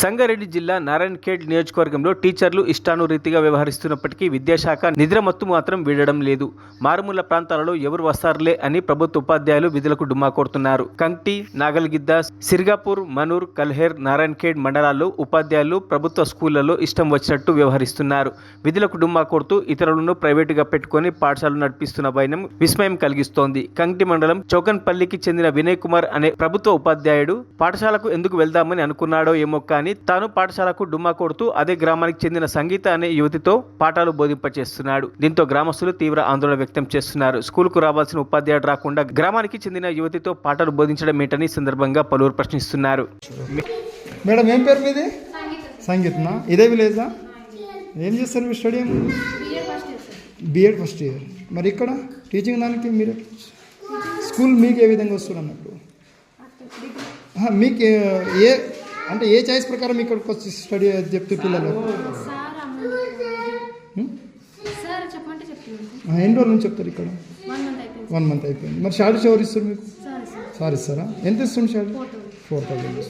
సంగారెడ్డి జిల్లా నారాయణఖేడ్ నియోజకవర్గంలో టీచర్లు ఇష్టానురీతిగా వ్యవహరిస్తున్నప్పటికీ విద్యాశాఖ నిద్రమత్తు మాత్రం వీడడం లేదు. మారుమూల ప్రాంతాలలో ఎవరు వస్తారులే అని ప్రభుత్వ ఉపాధ్యాయులు విధులకు డుమ్మా కొడుతున్నారు. కంక్టి నాగల్గిద్ద సిర్గాపూర్ మనూర్ కల్హేర్ నారాయణఖేడ్ మండలాల్లో ఉపాధ్యాయులు ప్రభుత్వ స్కూళ్ళలో ఇష్టం వచ్చినట్టు వ్యవహరిస్తున్నారు. విధులకు డుమ్మా కొడుతూ ఇతరులను ప్రైవేటుగా పెట్టుకొని పాఠశాలలు నడిపిస్తున్న వైనం విస్మయం కలిగిస్తోంది. కంక్టి మండలం చౌకన్పల్లికి చెందిన వినయ్ కుమార్ అనే ప్రభుత్వ ఉపాధ్యాయుడు పాఠశాలకు ఎందుకు వెళ్దామని అనుకున్నాడో ఏమో కానీ తాను పాఠశాలకు డుమ్మా కొడుతూ అదే గ్రామానికి చెందిన సంగీత అనే యువతితో పాఠాలు బోధింపచేస్తున్నాడు. దీంతో గ్రామస్తులు తీవ్ర ఆందోళన వ్యక్తం చేస్తున్నారు. స్కూల్కు రావాల్సిన ఉపాధ్యాయుడు రాకుండా గ్రామానికి చెందిన యువతితో పాఠాలు బోధించడం ఏంటని సందర్భంగా పలువురు ప్రశ్నిస్తున్నారు. మేడం ఏం పేరు మీది? సంగీతనా? ఇదే విలేజా? ఏం చేస్తారు మీరు స్టడీ? బిఎడ్ ఫస్ట్ ఇయర్ మరి ఇక్కడ టీచింగ్ దానికి మీరు? స్కూల్ మీకు ఏ విధంగా ఆహా, మీకు ఏ అంటే ఏ చాయిస్ ప్రకారం ఇక్కడికి వచ్చి స్టడీ చెప్తే పిల్లలు? ఎన్ని రోజుల నుంచి చెప్తారు ఇక్కడ? వన్ మంత్ అయిపోయింది. వన్ మంత్ అయిపోయింది. మరి షార్ట్ ఎవరు ఇస్తారు మీకు? Sir sir. సార్ ఇస్తారా? ఎంత ఇస్తుంది షార్ట్ ఫోర్ థౌసండ్.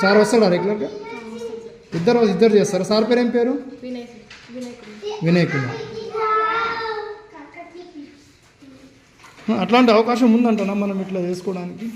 సార్ వస్తాడా రెగ్యులర్గా? ఇద్దరు ఇద్దరు చేస్తారా? సార్ పేరు ఏం పేరు? వినయ్ వినయ్ కుమార్. వినయ్ కుమార్. అట్లాంటి అవకాశం ఉందంటనా మనం ఇట్లా చేసుకోవడానికి?